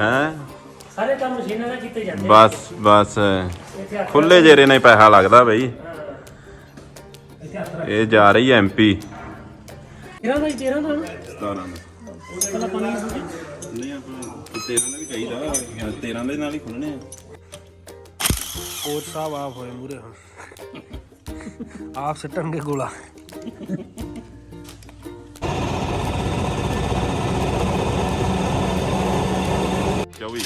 ਹੈ? ਸਾਰੇ ਕੰਮ ਮਸ਼ੀਨਾਂ ਨਾਲ ਕੀਤੇ ਜਾਂਦੇ ਬਸ ਬਸ। ਇੱਥੇ ਹੱਥ ਖੁੱਲੇ ਜੇਰੇ ਨਾਲ ਹੀ ਪੈਸਾ ਲੱਗਦਾ ਬਈ। ਇੱਥੇ ਹੱਥ ਇਹ ਜਾ ਰਹੀ ਐਮਪੀ ਤੇਰਾ ਦਾ ਹੀ ਤੇਰਾ ਦਾ 17 ਪਹਿਲਾਂ ਪਾਣੀ ਸੁੱਟੀ ਨਹੀਂ ਆਪਾਂ 13 ਦਾ ਵੀ ਚਾਹੀਦਾ। 13 ਦੇ ਨਾਲ ਹੀ ਖੁੱਲਣੇ ਆ। ਕੋਚ ਸਾਹਿਬ ਆਪ ਹੋਏ ਮੂਰੇ ਹੁਣ। ਆਪ ਸਿੱਟਣਗੇ ਗੋਲਾ। ਚੌਵੀ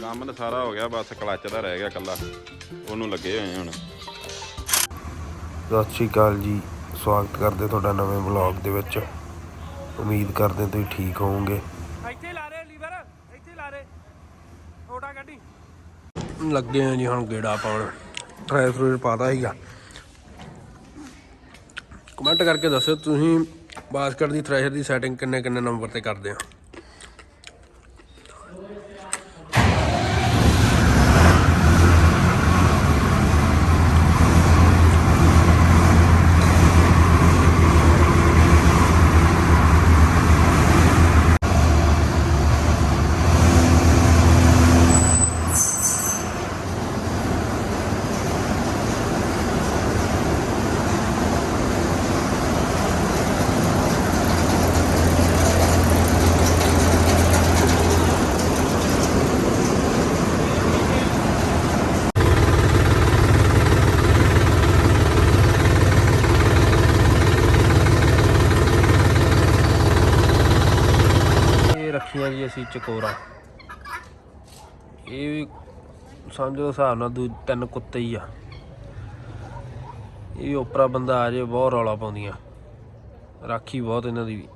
ਕੰਮ ਤਾਂ ਸਾਰਾ ਹੋ ਗਿਆ ਬਸ ਕਲੱਚ ਦਾ ਰਹਿ ਗਿਆ ਕੱਲਾ ਉਹਨੂੰ ਲੱਗੇ ਹੋਏ ਹੁਣ। ਸਤਿ ਸ਼੍ਰੀ ਅਕਾਲ ਜੀ। ਸਵਾਗਤ ਕਰਦੇ ਤੁਹਾਡਾ ਨਵੇਂ ਵਲੌਗ ਦੇ ਵਿੱਚ। ਉਮੀਦ ਕਰਦੇ ਤੁਸੀਂ ਠੀਕ ਹੋਵੋਗੇ। ਇੱਥੇ ਲਾ ਰਹੇ ਲੀਵਰ ਇੱਥੇ ਲਾ ਰਹੇ। ਛੋਟਾ ਗੱਡੀ ਲੱਗੇ ਆ ਜੀ ਹੁਣ ਗੇੜਾ ਪਾਉਣ। ਟਰਾਈ ਫਰੂਟ ਪਾਤਾ ਸੀਗਾ। ਕਮੈਂਟ ਕਰਕੇ ਦੱਸਿਓ ਤੁਸੀਂ ਬਾਸਕਟ ਦੀ ਥ੍ਰੈਸ਼ਰ ਦੀ ਸੈਟਿੰਗ ਕਿੰਨੇ ਕਿੰਨੇ ਨੰਬਰ ਤੇ ਕਰਦੇ ਆ ਇਹ ਰੱਖੀਆਂ ਜੀ ਅਸੀਂ ਚਕੋਰਾ। ਇਹ ਵੀ ਸਮਝੋ ਹਿਸਾਬ ਨਾਲ ਦੂ, ਤਿੰਨ ਕੁੱਤੇ ਹੀ ਆ। ਇਹ ਵੀ ਉਪਰਾ ਬੰਦਾ ਆ ਜੇ, ਬਹੁਤ ਰੌਲਾ ਪਾਉਂਦੀਆਂ। ਰਾਖੀ ਬਹੁਤ ਇਹਨਾਂ ਦੀ ਵੀ।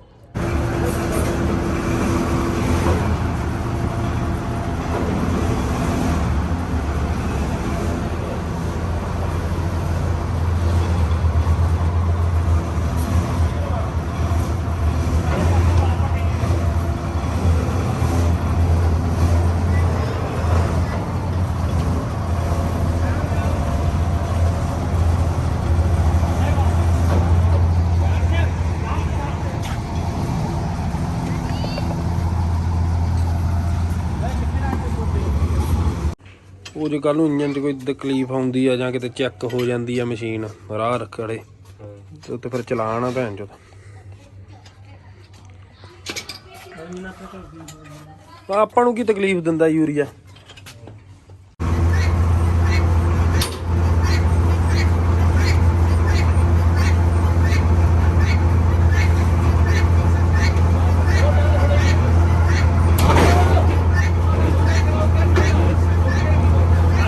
ਜੇ ਕੱਲ ਨੂੰ ਇੰਜਨ 'ਚ ਕੋਈ ਤਕਲੀਫ ਆਉਂਦੀ ਆ ਜਾਂ ਕਿਤੇ ਚੈੱਕ ਹੋ ਜਾਂਦੀ ਆ ਮਸ਼ੀਨ ਰਾਹ ਰਖੜੇ, ਤੇ ਉੱਤੇ ਫਿਰ ਚਲਾਣਾ ਭੈਣ ਚੋਦ। ਆਪਾਂ ਨੂੰ ਕੀ ਤਕਲੀਫ ਦਿੰਦਾ ਯੂਰੀਆ?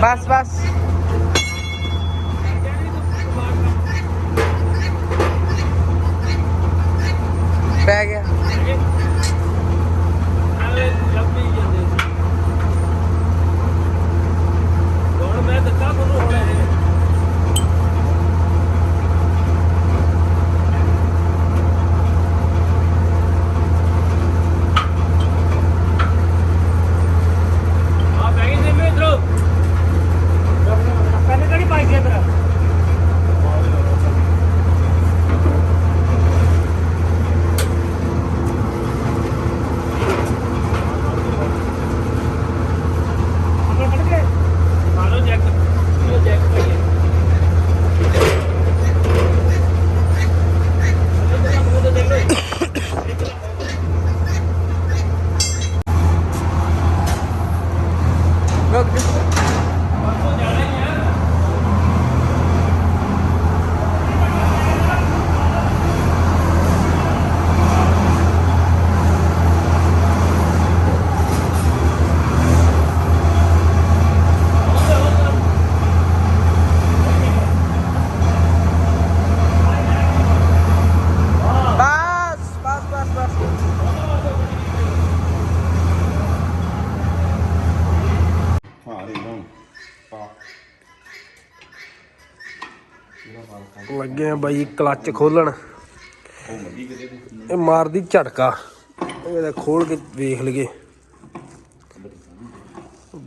ਬਸ ਬਸ ਪੈ ਗਿਆ ਹੁਣ ਮੈਂ ਦਿੱਤਾ ਤੁਹਾਨੂੰ ਹੁਣ ਇਹ ਆ ਬੈਗ ਦੇ ਮੇ ਇਧਰੋ ਪਹਿਲੇ ਕਿਹੜੀ ਪਾਈ ਗਿਆ ਤੇਰਾ ਅੰਦਰ ਕੱਢ ਕੇ ਮਾਰੋ ਜੈਕ ਇਹ ਜੈਕ ਪਈ ਹੈ ਬਸ ਆ ਬਾਈ, ਕਲੱਚ ਖੋਲਣ। ਇਹ ਮਾਰਦੀ ਝਟਕਾ। ਇਹਦਾ ਖੋਲ ਕੇ ਵੇਖ ਲਈਏ।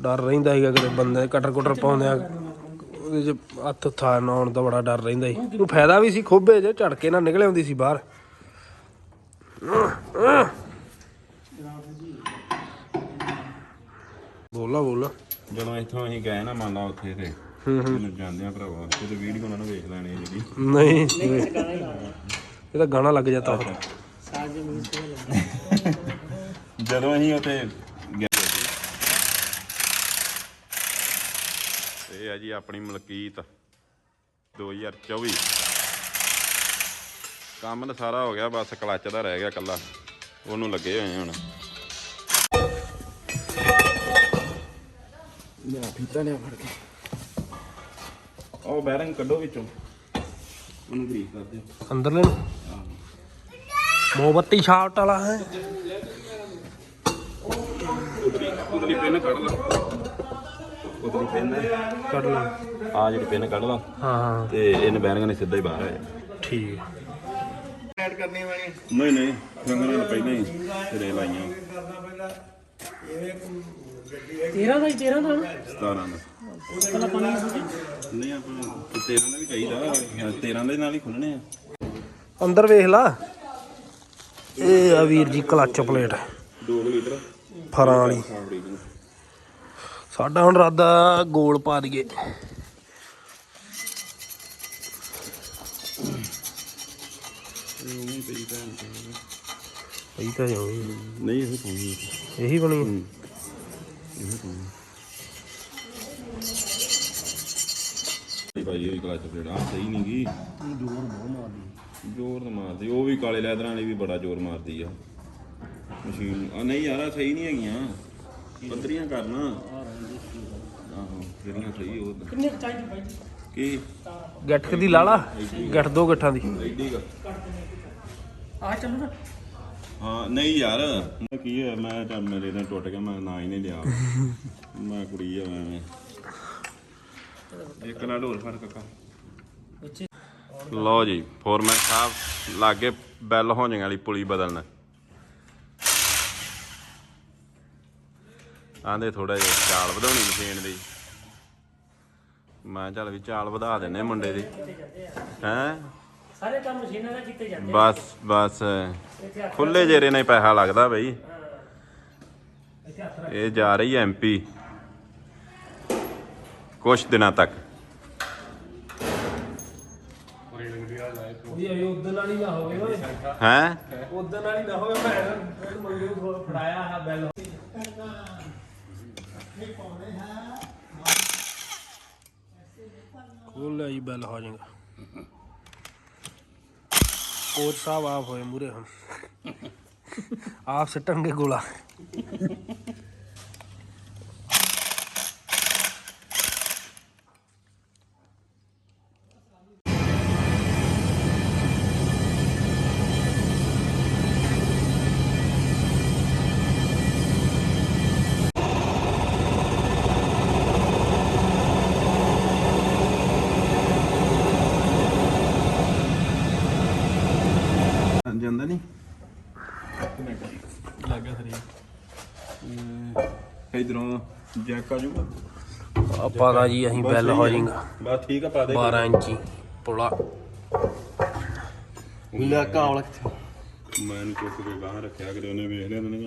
ਡਰ ਰਹਿੰਦਾ ਸੀਗਾ ਕਦੇ ਬੰਦੇ ਕਟਰ ਕੁਟਰ ਪਾਉਂਦੇ ਆ। ਉਹਦੇ ਚ ਹੱਥ ਥਾਰ ਨਾ ਦਾ ਬੜਾ ਡਰ ਰਹਿੰਦਾ ਸੀ। ਉਹ ਫਾਇਦਾ ਵੀ ਸੀ ਖੋਬੇ ਜੇ ਝਟਕੇ ਨਾਲ ਨਿਕਲ ਆਉਂਦੀ ਸੀ ਬਾਹਰ। ਬੋਲਾ ਬੋਲਾ। ਜਦੋਂ ਇੱਥੋਂ ਅਸੀਂ ਗਏ ਨਾ ਮੰਨ ਲਾ ਉੱਥੇ ਤੇ। ਹੂੰ ਹੂੰ। ਮੈਨੂੰ ਜਾਂਦੇ ਆ ਭਰਾਵਾ। ਤੇ ਵੀਡੀਓ ਉਹਨਾਂ ਨੂੰ ਵੇਖ ਲੈਣੀ ਹੈ ਜਿਹੜੀ। ਨਹੀਂ। ਇਹ ਤਾਂ ਗਾਣਾ ਲੱਗ ਜਾਂਦਾ ਫਿਰ ਜਦੋਂ ਅਸੀਂ ਉੱਥੇ ਗਏ ਇਹ ਆ ਜੀ ਆਪਣੀ ਮਲਕੀਤ 2024 ਕੰਮ ਤਾਂ ਸਾਰਾ ਹੋ ਗਿਆ ਬਸ ਕਲੱਚ ਦਾ ਰਹਿ ਗਿਆ ਕੱਲਾ ਉਹਨੂੰ ਲੱਗੇ ਹੋਏ ਹੁਣ। ਲਿਆ ਫੀਤਾ ਲਿਆ ਫੜ ਕੇ। ਉਹ ਬੈਰਿੰਗ ਕੱਢੋ ਵਿੱਚੋਂ। ਉਹਨੂੰ ਗਰੀਸ ਕਰ ਦਿਓ। ਅੰਦਰਲੇ ਨੂੰ? ਮੋਮਬੱਤੀ ਸ਼ਾਫਟ ਵਾਲਾ ਹੈ। ਉਤਲੀ ਪਿੰਨ ਕੱਢ ਲਾ। ਉਤਲੀ ਪਿੰਨ ਕੱਢ ਲੈ। ਆ ਜਿਹੜੀ ਪਿੰਨ ਕੱਢ ਲਾ। ਹਾਂ ਹਾਂ। ਤੇ ਇਹਨ ਬੈਰਿੰਗ ਨੇ ਸਿੱਧਾ ਹੀ ਬਾਹਰ ਆਇਆ ਠੀਕ ਐਡ ਕਰਨੀ ਵਾਲੀ ਨਹੀਂ ਨਹੀਂ। ਰੰਗਾਂ ਨਾਲ ਪਹਿਲਾਂ ਹੀ ਸਿਰੇ ਲਾਈਆਂ। 13 ਦਾ ਹੀ 13 ਦਾ ਨਾ? 17 ਦਾ। ਪਹਿਲਾਂ ਪਾਣੀ ਨਹੀਂ ਆਪਾਂ 13 ਦਾ ਵੀ ਚਾਹੀਦਾ। 13 ਦੇ ਨਾਲ ਹੀ ਖੁੱਲਣੇ ਆ। ਅੰਦਰ ਵੇਖ ਲਾ। ਇਹ ਆ ਵੀਰ ਜੀ ਕਲੱਚ ਪਲੇਟ। 2 ਲੀਟਰ। ਫਰਾਂ ਵਾਲੀ। ਸਾਡਾ ਹੁਣ ਰਾਦਾ ਗੋਲ ਪਾ ਦਈਏ। ਨਹੀਂ ਪਈ ਤਾਂ ਜਾਊਗੀ। ਨਹੀਂ ਇਹ ਪਾਉਣੀ ਇਹੀ ਬਣੀ ਹੈ। ਭਾਈ ਉਹ ਕਲਚ ਪਲੇਟ ਆ ਸਹੀ ਨਹੀਂ ਗਈ ਜ਼ੋਰ ਬਹੁਤ ਮਾਰਦੀ। ਜ਼ੋਰ ਤਾਂ ਮਾਰਦੀ। ਉਹ ਵੀ ਕਾਲੇ ਲੈਦਰਾਂ ਵਾਲੀ ਵੀ ਬੜਾ ਜ਼ੋਰ ਮਾਰਦੀ ਆ। ਮਸ਼ੀਨ। ਆ ਨਹੀਂ ਯਾਰ ਆਹ ਸਹੀ ਨਹੀਂ ਹੈਗੀਆਂ। ਕਰਨਾ। ਆਹੋ ਜਿਹੜੀਆਂ ਸਹੀ ਉਹ ਕਿੰਨੇ ਕੁ ਚਾਹੀਦੀ ਬਾਈ ਜੀ? ਕੀ? ਗੱਠਕ ਦੀ ਲਾ ਲਾ ਗੱਠ ਦੋ ਗੱਠਾਂ ਦੀ। ਐਡੀ ਗਾ ਆ ਚੱਲੂ ਨਾ। ਹਾਂ, ਨਹੀਂ ਯਾਰ। ਮੈਂ ਕੀ ਹੋਇਆ, ਮੈਂ ਚੱਲ ਮੇਰੇ ਨਾਲ ਟੁੱਟ ਗਿਆ, ਮੈਂ ਨਾ ਹੀ ਨਹੀਂ ਲਿਆ। ਮੈਂ ਕੁੜੀ ਆ, ਮੈਂ ਇੱਕ ਨਾਲ ਹੋਰ ਫ਼ਰਕ ਕਾ ਲਓ ਜੀ, ਫੋਰਮੈਨ ਸਾਹਿਬ, ਲਾਗੇ ਬੈਲ ਹੋਣੇ ਵਾਲੀ ਪੁਲੀ ਬਦਲਣ। ਆਂਦੇ ਥੋੜਾ ਜਿਹਾ ਚਾਲ ਵਧਾਉਣੀ ਮਸ਼ੀਨ ਦੀ। ਮੈਂ ਚੱਲ ਵੀ ਚਾਲ ਵਧਾ ਦਿੰਨੇ ਮੁੰਡੇ ਦੀ। ਹੈਂ? ਸਾਰੇ ਕੰਮ ਮਸ਼ੀਨਾਂ ਨਾਲ ਕੀਤੇ ਜਾਂਦੇ ਬਸ ਬਸ। ਖੁੱਲੇ ਜੇਰੇ ਨਾਲ ਹੀ ਪੈਸਾ ਲੱਗਦਾ ਬਈ। ਇਹ ਜਾ ਰਹੀ ਹੈ ਐਮਪੀ ਕੁਛ ਦਿਨਾਂ ਤੱਕ। ਵੀ ਇਹ ਉਦੋਂ ਨਾਲ ਹੀ ਨਾ ਹੋਵੇ ਓਏ। ਹੈ? ਉਦੋਂ ਨਾਲ ਹੀ ਨਾ ਹੋਵੇ ਮੈਂ ਮੰਗੇ ਨੂੰ ਫੜਾਇਆ ਆ ਬੈਲ। ਖੋਲ ਜੀ ਬੈਲ ਹੋ ਜਾਏਗਾ। ਕੋਚ ਸਾਹਿਬ ਆਪ ਹੋਏ ਮੂਰੇ ਹੁਣ। ਆਪ ਸਿੱਟਣਗੇ ਗੋਲਾ। ਜਾਂਦਾ ਨਹੀਂ ਲੱਗਾ ਸਰੀ ਇਧਰੋਂ ਜੈਕ ਆ ਜਾਊਗਾ। ਆਪਾਂ ਦਾ ਜੀ ਅਸੀਂ ਬੈਲ ਹੋ ਜਾਏਗਾ ਬਸ ਠੀਕ ਆ ਪਾ ਦੇ। 12 ਇੰਚੀ ਪੁਲਾ। ਲੈ ਕਾਵਲ ਮੈਂ ਇਹਨੂੰ ਚੁੱਕ ਕੇ ਬਾਹਰ ਰੱਖਿਆ ਕਰੇ ਉਹਨੇ ਵੇਖ ਲਿਆ ਉਹਨੇ